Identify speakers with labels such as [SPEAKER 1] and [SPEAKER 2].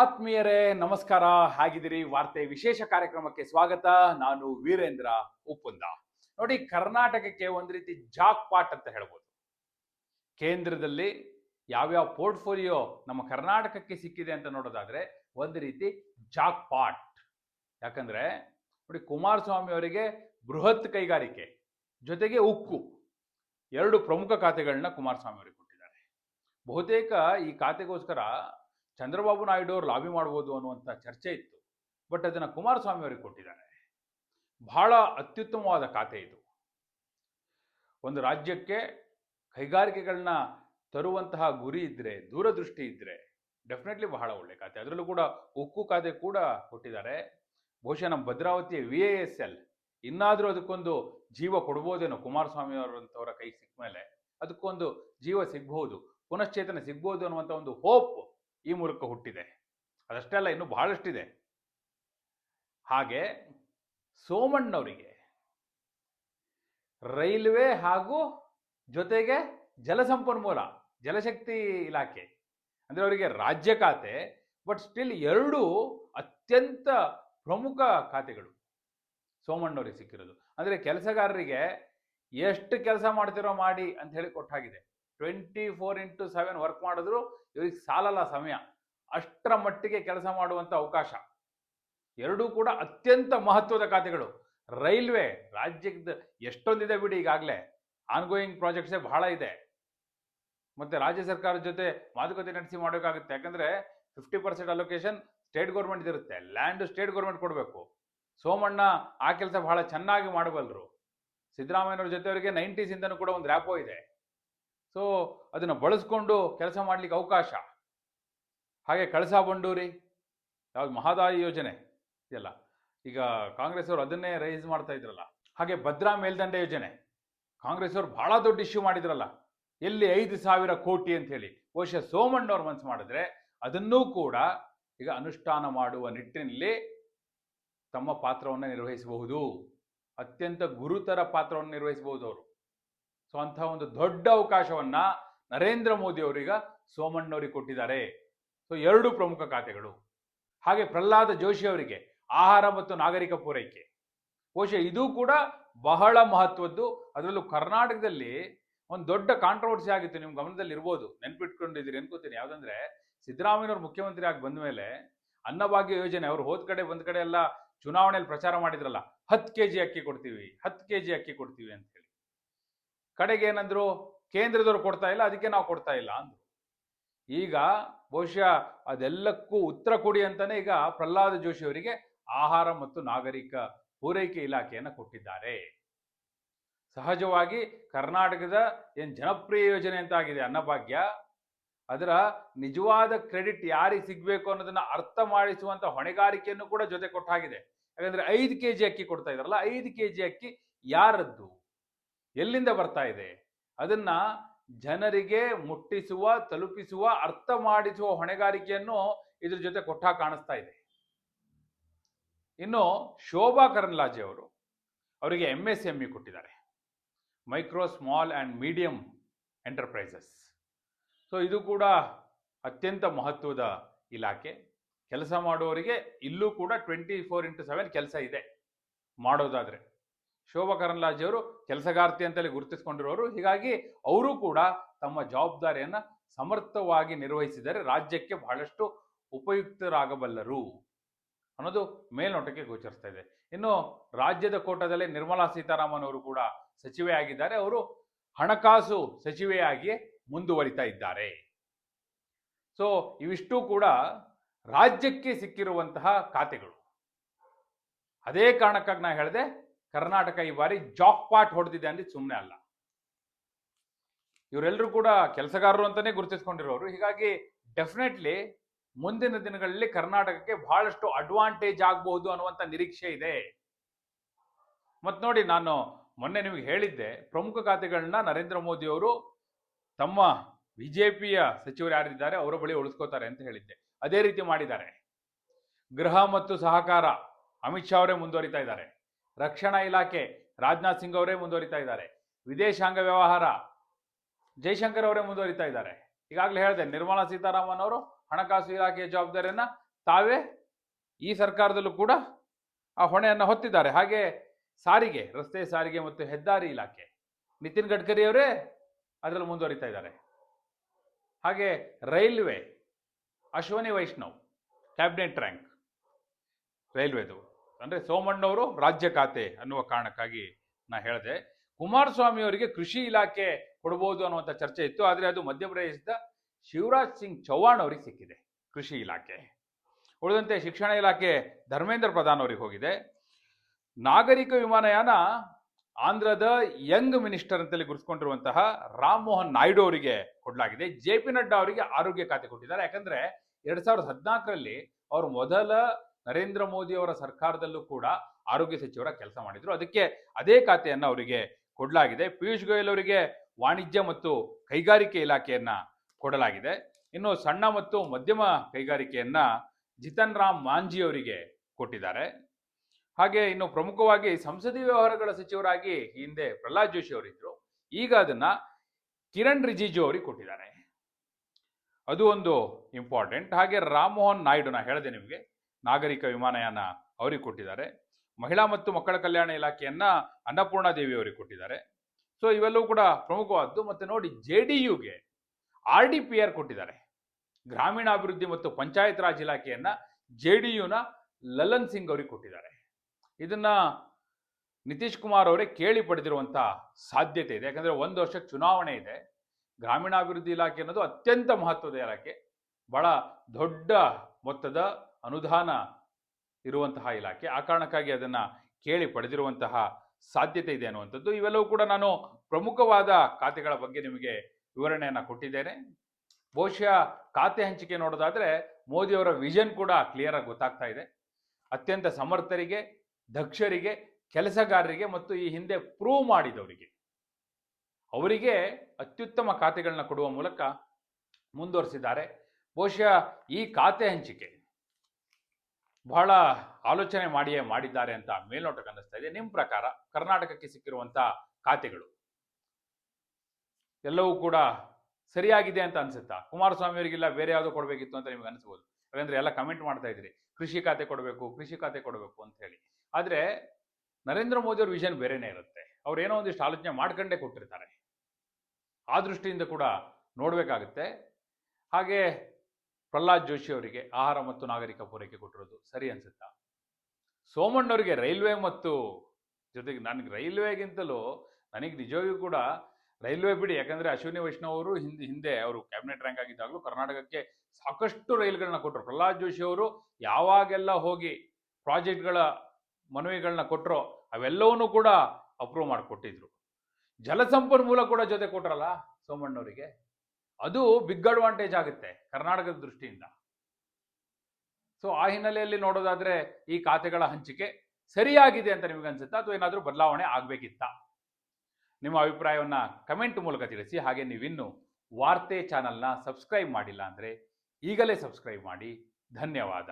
[SPEAKER 1] ಆತ್ಮೀಯರೇ, ನಮಸ್ಕಾರ. ಹಾಗಿದ್ದೀರಿ? ವಾರ್ತೆ ವಿಶೇಷ ಕಾರ್ಯಕ್ರಮಕ್ಕೆ ಸ್ವಾಗತ. ನಾನು ವೀರೇಂದ್ರ ಉಪ್ಪುಂದ ನೋಡಿ, ಕರ್ನಾಟಕಕ್ಕೆ ಒಂದು ರೀತಿ ಜಾಕ್ ಪಾಟ್ ಅಂತ ಹೇಳ್ಬೋದು. ಕೇಂದ್ರದಲ್ಲಿ ಯಾವ್ಯಾವ ಪೋರ್ಟ್ಫೋಲಿಯೋ ನಮ್ಮ ಕರ್ನಾಟಕಕ್ಕೆ ಸಿಕ್ಕಿದೆ ಅಂತ ನೋಡೋದಾದ್ರೆ ಒಂದು ರೀತಿ ಜಾಕ್ ಪಾಟ್ ಯಾಕಂದ್ರೆ, ನೋಡಿ, ಕುಮಾರಸ್ವಾಮಿ ಅವರಿಗೆ ಬೃಹತ್ ಕೈಗಾರಿಕೆ, ಜೊತೆಗೆ ಉಕ್ಕು, ಎರಡು ಪ್ರಮುಖ ಖಾತೆಗಳನ್ನ ಕುಮಾರಸ್ವಾಮಿ ಅವರಿಗೆ ಕೊಟ್ಟಿದ್ದಾರೆ. ಬಹುತೇಕ ಈ ಖಾತೆಗೋಸ್ಕರ ಚಂದ್ರಬಾಬು ನಾಯ್ಡು ಅವರು ಲಾಬಿ ಮಾಡ್ಬೋದು ಅನ್ನುವಂಥ ಚರ್ಚೆ ಇತ್ತು. ಬಟ್ ಅದನ್ನು ಕುಮಾರಸ್ವಾಮಿ ಅವರಿಗೆ ಕೊಟ್ಟಿದ್ದಾರೆ. ಬಹಳ ಅತ್ಯುತ್ತಮವಾದ ಖಾತೆ ಇದು. ಒಂದು ರಾಜ್ಯಕ್ಕೆ ಕೈಗಾರಿಕೆಗಳನ್ನ ತರುವಂತಹ ಗುರಿ ಇದ್ದರೆ ದೂರದೃಷ್ಟಿ ಇದ್ದರೆ ಡೆಫಿನೆಟ್ಲಿ ಬಹಳ ಒಳ್ಳೆ ಖಾತೆ. ಅದರಲ್ಲೂ ಕೂಡ ಉಕ್ಕು ಖಾತೆ ಕೂಡ ಕೊಟ್ಟಿದ್ದಾರೆ. ಬಹುಶಃ ನಮ್ಮ ಭದ್ರಾವತಿಯ ವಿ ಎ ಎಸ್ ಎಲ್ ಇನ್ನಾದರೂ ಅದಕ್ಕೊಂದು ಜೀವ ಕೊಡ್ಬೋದೇನೋ ಕುಮಾರಸ್ವಾಮಿ ಅವರಂಥವರ ಕೈ ಸಿಕ್ಕ ಮೇಲೆ, ಅದಕ್ಕೊಂದು ಜೀವ ಸಿಗ್ಬಹುದು, ಪುನಶ್ಚೇತನ ಸಿಗ್ಬೋದು ಅನ್ನುವಂಥ ಒಂದು ಹೋಪ್ ಈ ಮೂಲಕ ಹುಟ್ಟಿದೆ. ಅದಷ್ಟೇ ಅಲ್ಲ, ಇನ್ನೂ ಬಹಳಷ್ಟಿದೆ. ಹಾಗೆ ಸೋಮಣ್ಣವರಿಗೆ ರೈಲ್ವೆ ಹಾಗೂ ಜೊತೆಗೆ ಜಲಸಂಪನ್ಮೂಲ ಜಲಶಕ್ತಿ ಇಲಾಖೆ, ಅಂದರೆ ಅವರಿಗೆ ರಾಜ್ಯ ಖಾತೆ, ಬಟ್ ಸ್ಟಿಲ್ ಎರಡು ಅತ್ಯಂತ ಪ್ರಮುಖ ಖಾತೆಗಳು ಸೋಮಣ್ಣವರಿಗೆ ಸಿಕ್ಕಿರೋದು. ಅಂದರೆ ಕೆಲಸಗಾರರಿಗೆ ಎಷ್ಟು ಕೆಲಸ ಮಾಡ್ತಿರೋ ಮಾಡಿ ಅಂತ ಹೇಳಿ ಕೊಟ್ಟಾಗಿದೆ. Twenty four into seven work ಮಾಡಿದ್ರು ಇವ್ರಿಗೆ ಸಾಲಲ್ಲ ಸಮಯ. ಅಷ್ಟರ ಮಟ್ಟಿಗೆ ಕೆಲಸ ಮಾಡುವಂಥ ಅವಕಾಶ. ಎರಡೂ ಕೂಡ ಅತ್ಯಂತ ಮಹತ್ವದ ಖಾತೆಗಳು. ರೈಲ್ವೆ ರಾಜ್ಯದ ಎಷ್ಟೊಂದಿದೆ ಬಿಡಿ ಈಗಾಗಲೇ. ಆನ್ಗೋಯಿಂಗ್ ಪ್ರಾಜೆಕ್ಟ್ಸೇ ಬಹಳ ಇದೆ. ಮತ್ತೆ ರಾಜ್ಯ ಸರ್ಕಾರದ ಜೊತೆ ಮಾತುಕತೆ ನಡೆಸಿ ಮಾಡಬೇಕಾಗುತ್ತೆ. ಯಾಕಂದ್ರೆ fifty percent allocation state government ಇರುತ್ತೆ. ಲ್ಯಾಂಡ್ ಸ್ಟೇಟ್ ಗೌರ್ಮೆಂಟ್ ಕೊಡಬೇಕು. ಸೋಮಣ್ಣ ಆ ಕೆಲಸ ಬಹಳ ಚೆನ್ನಾಗಿ ಮಾಡಬಲ್ಲರು. ಸಿದ್ದರಾಮಯ್ಯನವ್ರ ಜೊತೆಯವರಿಗೆ ನೈಂಟೀಸಿಂದನೂ ಕೂಡ ಒಂದು ರ್ಯಾಪೋ ಇದೆ. ಸೊ ಅದನ್ನು ಬಳಸ್ಕೊಂಡು ಕೆಲಸ ಮಾಡ್ಲಿಕ್ಕೆ ಅವಕಾಶ. ಹಾಗೆ ಕಳಸಾ ಬಂಡೂರಿ, ಯಾವ್ದು ಮಹದಾಯಿ ಯೋಜನೆ ಇದೆಯಲ್ಲ, ಈಗ ಕಾಂಗ್ರೆಸ್ ಅವರು ಅದನ್ನೇ ರೈಸ್ ಮಾಡ್ತಾ ಇದ್ರಲ್ಲ, ಹಾಗೆ ಭದ್ರಾ ಮೇಲ್ದಂಡೆ ಯೋಜನೆ ಕಾಂಗ್ರೆಸ್ ಅವರು ಬಹಳ ದೊಡ್ಡ ಇಶ್ಯೂ ಮಾಡಿದ್ರಲ್ಲ, ಎಲ್ಲಿ ಐದು ಸಾವಿರ ಕೋಟಿ ಅಂತ ಹೇಳಿ, ಬಹುಶಃ ಸೋಮಣ್ಣವ್ರು ಮನ್ಸು ಮಾಡಿದ್ರೆ ಅದನ್ನೂ ಕೂಡ ಈಗ ಅನುಷ್ಠಾನ ಮಾಡುವ ನಿಟ್ಟಿನಲ್ಲಿ ತಮ್ಮ ಪಾತ್ರವನ್ನು ನಿರ್ವಹಿಸಬಹುದು, ಅತ್ಯಂತ ಗುರುತರ ಪಾತ್ರವನ್ನು ನಿರ್ವಹಿಸಬಹುದು ಅವರು. ಸೊ ಅಂಥ ಒಂದು ದೊಡ್ಡ ಅವಕಾಶವನ್ನ ನರೇಂದ್ರ ಮೋದಿ ಅವರೀಗ ಸೋಮಣ್ಣವರಿಗೆ ಕೊಟ್ಟಿದ್ದಾರೆ. ಸೊ ಎರಡು ಪ್ರಮುಖ ಖಾತೆಗಳು. ಹಾಗೆ ಪ್ರಹ್ಲಾದ ಜೋಶಿ ಅವರಿಗೆ, ಆಹಾರ ಮತ್ತು ನಾಗರಿಕ ಪೂರೈಕೆ. ಬಹುಶಃ ಇದು ಕೂಡ ಬಹಳ ಮಹತ್ವದ್ದು. ಅದರಲ್ಲೂ ಕರ್ನಾಟಕದಲ್ಲಿ ಒಂದು ದೊಡ್ಡ ಕಾಂಟ್ರವರ್ಸಿ ಆಗಿತ್ತು ನಿಮ್ಮ ಗಮನದಲ್ಲಿ ಇರ್ಬೋದು ನೆನ್ಪಿಟ್ಕೊಂಡಿದ್ದೀರಿ ಅನ್ಕೋತೀನಿ. ಯಾವ್ದಂದ್ರೆ, ಸಿದ್ದರಾಮಯ್ಯನವ್ರು ಮುಖ್ಯಮಂತ್ರಿ ಆಗಿ ಬಂದ ಮೇಲೆ ಅನ್ನಭಾಗ್ಯ ಯೋಜನೆ, ಅವ್ರು ಹೋದ ಕಡೆ ಒಂದ್ ಕಡೆ ಎಲ್ಲ ಚುನಾವಣೆಯಲ್ಲಿ ಪ್ರಚಾರ ಮಾಡಿದ್ರಲ್ಲ, ಹತ್ತು ಕೆ ಜಿ ಅಕ್ಕಿ ಕೊಡ್ತೀವಿ, ಹತ್ತು ಕೆ ಜಿ ಅಕ್ಕಿ ಕೊಡ್ತೀವಿ ಅಂತ ಹೇಳಿ. ಕಡೆಗೆ ಏನಂದ್ರು ಕೇಂದ್ರದವ್ರು ಕೊಡ್ತಾ ಇಲ್ಲ, ಅದಕ್ಕೆ ನಾವು ಕೊಡ್ತಾ ಇಲ್ಲ ಅಂದ್ರು. ಈಗ ಬಹುಶಃ ಅದೆಲ್ಲಕ್ಕೂ ಉತ್ತರ ಕೊಡಿ ಅಂತಾನೆ ಈಗ ಪ್ರಹ್ಲಾದ ಜೋಶಿ ಅವರಿಗೆ ಆಹಾರ ಮತ್ತು ನಾಗರಿಕ ಪೂರೈಕೆ ಇಲಾಖೆಯನ್ನು ಕೊಟ್ಟಿದ್ದಾರೆ. ಸಹಜವಾಗಿ ಕರ್ನಾಟಕದ ಏನು ಜನಪ್ರಿಯ ಯೋಜನೆ ಅಂತ ಆಗಿದೆ ಅನ್ನಭಾಗ್ಯ, ಅದರ ನಿಜವಾದ ಕ್ರೆಡಿಟ್ ಯಾರಿಗೆ ಸಿಗಬೇಕು ಅನ್ನೋದನ್ನ ಅರ್ಥ ಮಾಡಿಸುವಂತ ಹೊಣೆಗಾರಿಕೆಯನ್ನು ಕೂಡ ಜೊತೆ ಕೊಟ್ಟಾಗಿದೆ. ಯಾಕಂದ್ರೆ ಐದು ಕೆ ಜಿ ಅಕ್ಕಿ ಕೊಡ್ತಾ ಇದಾರಲ್ಲ ಐದು ಕೆ ಜಿ ಅಕ್ಕಿ ಯಾರದ್ದು? ಎಲ್ಲಿಂದ ಬರ್ತಾ ಇದೆ? ಅದನ್ನ ಜನರಿಗೆ ಮುಟ್ಟಿಸುವ, ತಲುಪಿಸುವ, ಅರ್ಥ ಮಾಡಿಸುವ ಹೊಣೆಗಾರಿಕೆಯನ್ನು ಇದ್ರ ಜೊತೆ ಕೊಟ್ಟ ಕಾಣಿಸ್ತಾ ಇದೆ. ಇನ್ನು ಶೋಭಾ ಕರಂದ್ಲಾಜೆ ಅವರು, ಅವರಿಗೆ ಎಂ ಎಸ್ ಎಂ ಇ ಕೊಟ್ಟಿದ್ದಾರೆ. Micro, small and medium enterprises. So, ಇದು ಕೂಡ ಅತ್ಯಂತ ಮಹತ್ವದ ಇಲಾಖೆ. ಕೆಲಸ ಮಾಡುವವರಿಗೆ ಇಲ್ಲೂ ಕೂಡ ಟ್ವೆಂಟಿ ಫೋರ್ ಇಂಟು ಸೆವೆನ್ ಕೆಲಸ ಇದೆ ಮಾಡೋದಾದ್ರೆ. ಶೋಭಾ ಕರಂದ್ಲಾಜೆಯವರು ಕೆಲಸಗಾರ್ತಿ ಅಂತಲೇ ಗುರುತಿಸಿಕೊಂಡಿರೋರು. ಹೀಗಾಗಿ ಅವರು ಕೂಡ ತಮ್ಮ ಜವಾಬ್ದಾರಿಯನ್ನು ಸಮರ್ಥವಾಗಿ ನಿರ್ವಹಿಸಿದರೆ ರಾಜ್ಯಕ್ಕೆ ಬಹಳಷ್ಟು ಉಪಯುಕ್ತರಾಗಬಲ್ಲರು ಅನ್ನೋದು ಮೇಲ್ನೋಟಕ್ಕೆ ಗೋಚರಿಸ್ತಾ ಇದೆ. ಇನ್ನು ರಾಜ್ಯದ ಕೋಟದಲ್ಲಿ ನಿರ್ಮಲಾ ಸೀತಾರಾಮನ್ ಅವರು ಕೂಡ ಸಚಿವೆ ಆಗಿದ್ದಾರೆ. ಅವರು ಹಣಕಾಸು ಸಚಿವೆಯಾಗಿ ಮುಂದುವರಿತಾ ಇದ್ದಾರೆ. ಸೊ ಇವಿಷ್ಟು ಕೂಡ ರಾಜ್ಯಕ್ಕೆ ಸಿಕ್ಕಿರುವಂತಹ ಖಾತೆಗಳು. ಅದೇ ಕಾರಣಕ್ಕಾಗಿ ನಾ ಹೇಳಿದೆ ಕರ್ನಾಟಕ ಈ ಬಾರಿ ಜಾಕ್ ಪಾಟ್ ಹೊಡೆದಿದೆ ಅಂದ್ರೆ ಸುಮ್ಮನೆ ಅಲ್ಲ. ಇವರೆಲ್ಲರೂ ಕೂಡ ಕೆಲಸಗಾರರು ಅಂತಾನೆ ಗುರುತಿಸ್ಕೊಂಡಿರೋರು. ಹೀಗಾಗಿ ಡೆಫಿನೆಟ್ಲಿ ಮುಂದಿನ ದಿನಗಳಲ್ಲಿ ಕರ್ನಾಟಕಕ್ಕೆ ಬಹಳಷ್ಟು ಅಡ್ವಾಂಟೇಜ್ ಆಗಬಹುದು ಅನ್ನುವಂಥ ನಿರೀಕ್ಷೆ ಇದೆ. ಮತ್ ನೋಡಿ ನಾನು ಮೊನ್ನೆ ನಿಮಗೆ ಹೇಳಿದ್ದೆ, ಪ್ರಮುಖ ಖಾತೆಗಳನ್ನ ನರೇಂದ್ರ ಮೋದಿ ಅವರು ತಮ್ಮ ಬಿಜೆಪಿಯ ಸಚಿವರು ಯಾರಿದ್ದಾರೆ ಅವರ ಬಳಿ ಉಳಿಸ್ಕೋತಾರೆ ಅಂತ ಹೇಳಿದ್ದೆ. ಅದೇ ರೀತಿ ಮಾಡಿದ್ದಾರೆ. ಗೃಹ ಮತ್ತು ಸಹಕಾರ ಅಮಿತ್ ಶಾ ಅವರೇ ಮುಂದುವರಿತಾ ಇದ್ದಾರೆ. ರಕ್ಷಣಾ ಇಲಾಖೆ ರಾಜನಾಥ್ ಸಿಂಗ್ ಅವರೇ ಮುಂದುವರಿತಾ ಇದ್ದಾರೆ. ವಿದೇಶಾಂಗ ವ್ಯವಹಾರ, ಜೈಶಂಕರ್ ಅವರೇ ಮುಂದುವರಿತಾ ಇದ್ದಾರೆ. ಈಗಾಗಲೇ ಹೇಳಿದೆ, ನಿರ್ಮಲಾ ಸೀತಾರಾಮನ್ ಅವರು ಹಣಕಾಸು ಇಲಾಖೆಯ ಜವಾಬ್ದಾರಿಯನ್ನ ತಾವೇ ಈ ಸರ್ಕಾರದಲ್ಲೂ ಕೂಡ ಆ ಹೊಣೆಯನ್ನು ಹೊತ್ತಿದ್ದಾರೆ. ಹಾಗೆ ಸಾರಿಗೆ, ರಸ್ತೆ ಸಾರಿಗೆ ಮತ್ತು ಹೆದ್ದಾರಿ ಇಲಾಖೆ, ನಿತಿನ್ ಗಡ್ಕರಿ ಅವರೇ ಅದರಲ್ಲಿ ಮುಂದುವರಿತಾ ಇದ್ದಾರೆ. ಹಾಗೆ railway, Ashwini Vaishnaw, cabinet rank, ರೈಲ್ವೆದು. ಅಂದರೆ ಸೋಮಣ್ಣವರು ರಾಜ್ಯ ಖಾತೆ ಅನ್ನುವ ಕಾರಣಕ್ಕಾಗಿ ನಾ ಹೇಳಿದೆ. ಕುಮಾರಸ್ವಾಮಿ ಅವರಿಗೆ ಕೃಷಿ ಇಲಾಖೆ ಕೊಡ್ಬೋದು ಅನ್ನುವಂಥ ಚರ್ಚೆ ಇತ್ತು, ಆದರೆ ಅದು ಮಧ್ಯಪ್ರದೇಶದ ಶಿವರಾಜ್ ಸಿಂಗ್ ಚೌಹಾಣ್ ಅವರಿಗೆ ಸಿಕ್ಕಿದೆ ಕೃಷಿ ಇಲಾಖೆ. ಉಳಿದಂತೆ ಶಿಕ್ಷಣ ಇಲಾಖೆ ಧರ್ಮೇಂದ್ರ ಪ್ರಧಾನ್ ಅವರಿಗೆ ಹೋಗಿದೆ. ನಾಗರಿಕ ವಿಮಾನಯಾನ ಆಂಧ್ರದ ಯಂಗ್ ಮಿನಿಸ್ಟರ್ ಅಂತೇಳಿ ಗುರುತಿಸಿಕೊಂಡಿರುವಂತಹ ರಾಮ್ ಮೋಹನ್ ನಾಯ್ಡು ಅವರಿಗೆ ಕೊಡಲಾಗಿದೆ. ಜೆ ಪಿ ನಡ್ಡಾ ಅವರಿಗೆ ಆರೋಗ್ಯ ಖಾತೆ ಕೊಟ್ಟಿದ್ದಾರೆ. ಯಾಕಂದ್ರೆ ಎರಡ್ ಸಾವಿರದ ಹದಿನಾಲ್ಕರಲ್ಲಿ ಅವರು ಮೊದಲ ನರೇಂದ್ರ ಮೋದಿ ಅವರ ಸರ್ಕಾರದಲ್ಲೂ ಕೂಡ ಆರೋಗ್ಯ ಸಚಿವರ ಕೆಲಸ ಮಾಡಿದ್ರು. ಅದಕ್ಕೆ ಅದೇ ಖಾತೆಯನ್ನು ಅವರಿಗೆ ಕೊಡಲಾಗಿದೆ. ಪಿಯೂಷ್ ಗೋಯಲ್ ಅವರಿಗೆ ವಾಣಿಜ್ಯ ಮತ್ತು ಕೈಗಾರಿಕೆ ಇಲಾಖೆಯನ್ನ ಕೊಡಲಾಗಿದೆ. ಇನ್ನು ಸಣ್ಣ ಮತ್ತು ಮಧ್ಯಮ ಕೈಗಾರಿಕೆಯನ್ನ ಜಿತನ್ ರಾಮ್ ಮಾಂಜಿ ಅವರಿಗೆ ಕೊಟ್ಟಿದ್ದಾರೆ. ಹಾಗೆ ಇನ್ನು ಪ್ರಮುಖವಾಗಿ ಸಂಸದೀಯ ವ್ಯವಹಾರಗಳ ಸಚಿವರಾಗಿ ಹಿಂದೆ ಪ್ರಹ್ಲಾದ್ ಜೋಶಿ ಅವರಿದ್ರು. ಈಗ ಅದನ್ನ ಕಿರಣ್ ರಿಜಿಜು ಅವರಿಗೆ ಕೊಟ್ಟಿದ್ದಾರೆ. ಅದು ಒಂದು ಇಂಪಾರ್ಟೆಂಟ್ ಹಾಗೆ ರಾಮ್ ಮೋಹನ್ ನಾಯ್ಡು ನಾ ಹೇಳಿದೆ ನಿಮಗೆ. ನಾಗರಿಕ ವಿಮಾನಯಾನ ಅವರಿಗೆ ಕೊಟ್ಟಿದ್ದಾರೆ. ಮಹಿಳಾ ಮತ್ತು ಮಕ್ಕಳ ಕಲ್ಯಾಣ ಇಲಾಖೆಯನ್ನ ಅನ್ನಪೂರ್ಣ ದೇವಿ ಅವರಿಗೆ ಕೊಟ್ಟಿದ್ದಾರೆ. ಸೊ ಇವೆಲ್ಲವೂ ಕೂಡ ಪ್ರಮುಖವಾದ್ದು. ಮತ್ತೆ ನೋಡಿ, ಜೆ ಡಿ ಯುಗೆ ಆರ್ ಡಿ ಪಿ ಆರ್ ಕೊಟ್ಟಿದ್ದಾರೆ. ಗ್ರಾಮೀಣಾಭಿವೃದ್ಧಿ ಮತ್ತು ಪಂಚಾಯತ್ ರಾಜ್ ಇಲಾಖೆಯನ್ನ ಜೆ ಡಿ ಯುನ ಲಲನ್ ಸಿಂಗ್ ಅವರಿಗೆ ಕೊಟ್ಟಿದ್ದಾರೆ. ಇದನ್ನ ನಿತೀಶ್ ಕುಮಾರ್ ಅವರೇ ಕೇಳಿ ಪಡೆದಿರುವಂಥ ಸಾಧ್ಯತೆ ಇದೆ. ಯಾಕಂದ್ರೆ ಒಂದು ವರ್ಷ ಚುನಾವಣೆ ಇದೆ. ಗ್ರಾಮೀಣಾಭಿವೃದ್ಧಿ ಇಲಾಖೆ ಅನ್ನೋದು ಅತ್ಯಂತ ಮಹತ್ವದ ಇಲಾಖೆ. ಬಹಳ ದೊಡ್ಡ ಮೊತ್ತದ ಅನುದಾನ ಇರುವಂತಹ ಇಲಾಖೆ, ಆ ಕಾರಣಕ್ಕಾಗಿ ಅದನ್ನು ಕೇಳಿ ಪಡೆದಿರುವಂತಹ ಸಾಧ್ಯತೆ ಇದೆ ಅನ್ನುವಂಥದ್ದು. ಇವೆಲ್ಲವೂ ಕೂಡ ನಾನು ಪ್ರಮುಖವಾದ ಖಾತೆಗಳ ಬಗ್ಗೆ ನಿಮಗೆ ವಿವರಣೆಯನ್ನು ಕೊಟ್ಟಿದ್ದೇನೆ. ಬಹುಶಃ ಖಾತೆ ಹಂಚಿಕೆ ನೋಡೋದಾದರೆ ಮೋದಿಯವರ ವಿಷನ್ ಕೂಡ ಕ್ಲಿಯರ್ ಆಗಿ ಗೊತ್ತಾಗ್ತಾ ಇದೆ. ಅತ್ಯಂತ ಸಮರ್ಥರಿಗೆ, ದಕ್ಷರಿಗೆ, ಕೆಲಸಗಾರರಿಗೆ ಮತ್ತು ಈ ಹಿಂದೆ ಪ್ರೂವ್ ಮಾಡಿದವರಿಗೆ. ಅವರಿಗೆ ಅತ್ಯುತ್ತಮ ಖಾತೆಗಳನ್ನ ಕೊಡುವ ಮೂಲಕ ಮುಂದುವರಿಸಿದ್ದಾರೆ. ಬಹುಶಃ ಈ ಖಾತೆ ಹಂಚಿಕೆ ಬಹಳ ಆಲೋಚನೆ ಮಾಡಿಯೇ ಮಾಡಿದ್ದಾರೆ ಅಂತ ಮೇಲ್ನೋಟಕ್ಕೆ ಅನ್ನಿಸ್ತಾ ಇದೆ. ನಿಮ್ಮ ಪ್ರಕಾರ ಕರ್ನಾಟಕಕ್ಕೆ ಸಿಕ್ಕಿರುವಂತ ಖಾತೆಗಳು ಎಲ್ಲವೂ ಕೂಡ ಸರಿಯಾಗಿದೆ ಅಂತ ಅನ್ಸುತ್ತಾ? ಕುಮಾರಸ್ವಾಮಿ ಅವರಿಗೆಲ್ಲ ಬೇರೆ ಯಾವುದು ಕೊಡಬೇಕಿತ್ತು ಅಂತ ನಿಮ್ಗೆ ಅನಿಸ್ಬೋದು? ಯಾಕಂದ್ರೆ ಎಲ್ಲ ಕಮೆಂಟ್ ಮಾಡ್ತಾ ಇದ್ರಿ. ಕೃಷಿ ಖಾತೆ ಕೊಡಬೇಕು, ಕೃಷಿ ಖಾತೆ ಕೊಡಬೇಕು ಅಂತ ಹೇಳಿ. ಆದ್ರೆ ನರೇಂದ್ರ ಮೋದಿ ಅವ್ರ ವಿಷನ್ ಬೇರೆನೇ ಇರುತ್ತೆ. ಅವ್ರು ಏನೋ ಒಂದಿಷ್ಟು ಆಲೋಚನೆ ಮಾಡ್ಕೊಂಡೇ ಕೊಟ್ಟಿರ್ತಾರೆ. ಆ ದೃಷ್ಟಿಯಿಂದ ಕೂಡ ನೋಡಬೇಕಾಗುತ್ತೆ. ಹಾಗೆ ಪ್ರಹ್ಲಾದ್ ಜೋಶಿ ಅವರಿಗೆ ಆಹಾರ ಮತ್ತು ನಾಗರಿಕ ಪೂರೈಕೆ ಕೊಟ್ಟಿರೋದು ಸರಿ ಅನ್ಸುತ್ತಾ? ಸೋಮಣ್ಣವರಿಗೆ ರೈಲ್ವೆ ಮತ್ತು ಜೊತೆಗೆ ನನಗೆ ರೈಲ್ವೆಗಿಂತಲೂ ನನಗೆ ನಿಜವಾಗಿಯೂ ಕೂಡ ರೈಲ್ವೆ ಬಿಡಿ, ಯಾಕಂದ್ರೆ ಅಶ್ವಿನಿ ವೈಷ್ಣವ್ ಅವರು ಹಿಂದೆ ಹಿಂದೆ ಅವರು ಕ್ಯಾಬಿನೆಟ್ ರ್ಯಾಂಕ್ ಆಗಿದ್ದಾಗಲೂ ಕರ್ನಾಟಕಕ್ಕೆ ಸಾಕಷ್ಟು ರೈಲ್ಗಳನ್ನ ಕೊಟ್ಟರು ಪ್ರಹ್ಲಾದ್ ಜೋಶಿ ಅವರು ಯಾವಾಗೆಲ್ಲ ಹೋಗಿ ಪ್ರಾಜೆಕ್ಟ್ಗಳ ಮನವಿಗಳನ್ನ ಕೊಟ್ಟರೋ ಅವೆಲ್ಲವನ್ನೂ ಕೂಡ ಅಪ್ರೂವ್ ಮಾಡಿಕೊಟ್ಟಿದ್ರು. ಜಲಸಂಪನ್ಮೂಲ ಕೂಡ ಜೊತೆ ಕೊಟ್ರಲ್ಲ ಸೋಮಣ್ಣವರಿಗೆ? ಅದು ಬಿಗ್ ಅಡ್ವಾಂಟೇಜ್ ಆಗುತ್ತೆ ಕರ್ನಾಟಕದ ದೃಷ್ಟಿಯಿಂದ. ಸೊ ಆ ಹಿನ್ನೆಲೆಯಲ್ಲಿ ನೋಡೋದಾದ್ರೆ ಈ ಖಾತೆಗಳ ಹಂಚಿಕೆ ಸರಿಯಾಗಿದೆ ಅಂತ ನಿಮ್ಗೆ ಅನ್ಸುತ್ತಾ ಅಥವಾ ಏನಾದರೂ ಬದಲಾವಣೆ ಆಗ್ಬೇಕಿತ್ತಾ? ನಿಮ್ಮ ಅಭಿಪ್ರಾಯವನ್ನ ಕಮೆಂಟ್ ಮೂಲಕ ತಿಳಿಸಿ. ಹಾಗೆ ನೀವಿನ್ನು ವಾರ್ತೆ ಚಾನಲ್ನ ಸಬ್ಸ್ಕ್ರೈಬ್ ಮಾಡಿಲ್ಲ ಅಂದ್ರೆ ಈಗಲೇ ಸಬ್ಸ್ಕ್ರೈಬ್ ಮಾಡಿ. ಧನ್ಯವಾದ.